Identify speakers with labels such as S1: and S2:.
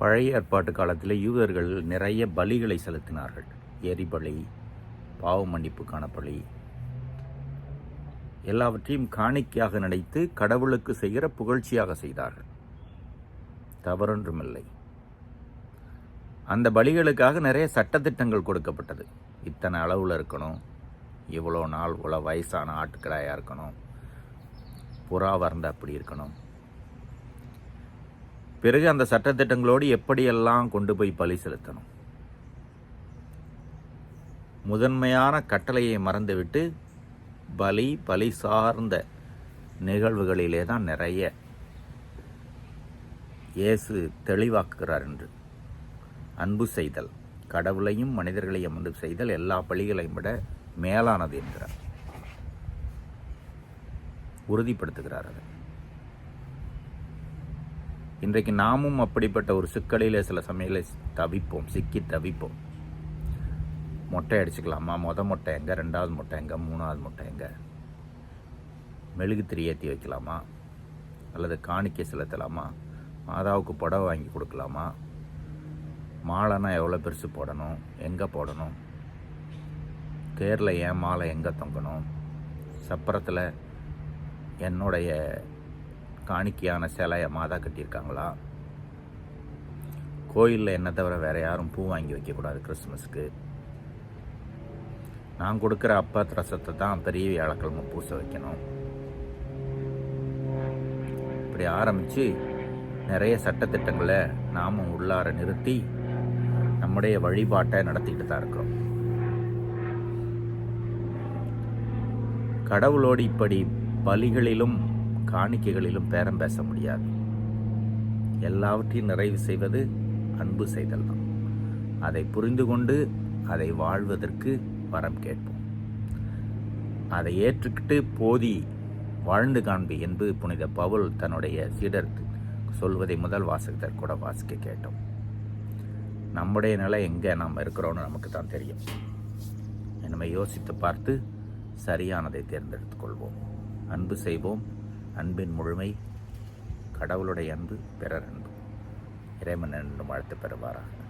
S1: பழைய ஏற்பாட்டு காலத்தில் யூதர்கள் நிறைய பலிகளை செலுத்தினார்கள். எரிபலி பாவ மன்னிப்புக்கான பலி. எல்லாவற்றையும் காணிக்கையாக நினைத்து கடவுளுக்கு செய்கிற புகழ்ச்சியாக செய்தார்கள். தவறொன்றுமில்லை. அந்த பலிகளுக்காக நிறைய சட்டத்திட்டங்கள் கொடுக்கப்பட்டது. இத்தனை அளவில் இருக்கணும். இவ்வளோ நாள் இவ்வளோ வயசான ஆட்டுக்கடாயாக இருக்கணும். புறா வறந்த அப்படி இருக்கணும். பிறகு அந்த சட்டத்திட்டங்களோடு எப்படியெல்லாம் கொண்டு போய் பலி செலுத்தணும்? முதன்மையான கட்டளையை மறந்துவிட்டு பலி பலி சார்ந்த நிகழ்வுகளிலே தான் நிறைய இயேசு தெளிவாக்குகிறார் என்று. அன்பு செய்தல் கடவுளையும் மனிதர்களையும் அன்பு செய்தல் எல்லா பலிகளையும் விட மேலானது என்கிறார். உறுதிப்படுத்துகிறார் அதை இன்றைக்கு நாமும் அப்படிப்பட்ட ஒரு சிக்கலில் சில சமயங்களை தவிப்போம் சிக்கி தவிப்போம். மொட்டை அடிச்சுக்கலாமா? மொத மொட்டை எங்கே? ரெண்டாவது மொட்டை எங்கே? மூணாவது மொட்டை எங்கே? மெழுகுத்திரி ஏற்றி வைக்கலாமா? அல்லது காணிக்கை செலுத்தலாமா? மாதாவுக்கு புடவை வாங்கி கொடுக்கலாமா? மாலைனா எவ்வளோ பெருசு போடணும்? எங்கே போடணும்? தேரில் ஏன் மாலை எங்கே தொங்கணும்? சப்பரத்தில் என்னுடைய காணிக்கையான சிலையை மாதா கட்டியிருக்காங்களா? கோயிலில் என்ன தவிர வேறு யாரும் பூ வாங்கி வைக்கக்கூடாது கிறிஸ்மஸ்க்கு நான் கொடுக்குற அப்பத் ரசத்தை தான் பெரிய வியாழக்கிழமை பூச வைக்கணும். இப்படி ஆரம்பித்து நிறைய சட்டத்திட்டங்களை நாமும் உள்ளார நிறுத்தி நம்முடைய வழிபாட்டை நடத்திக்கிட்டு தான் இருக்கிறோம். கடவுளோடு இப்படி பலிகளிலும் காணிக்கைகளிலும் பேரம் பேச முடியாது. எல்லாவற்றையும் நிறைவு செய்வது அன்பு செய்தல் தான். அதை புரிந்து கொண்டு அதை வாழ்வதற்கு வரம் கேட்போம். அதை ஏற்றுக்கிட்டு போதி வாழ்ந்து காண்பி என்று புனித பவுல் தன்னுடைய சீடர் சொல்வதை முதல் வாசகத்தர் கூட வாசிக்க கேட்டோம். நம்முடைய நிலை எங்கே நாம் இருக்கிறோன்னு நமக்கு தான் தெரியும். நம்ம யோசித்து பார்த்து சரியானதை தேர்ந்தெடுத்துக்கொள்வோம் அன்பு செய்வோம். அன்பின் முழுமை கடவுளுடைய அன்பு பிறர் அன்பு. இறைமன் என்று வாழ்த்து பெறுவாராக.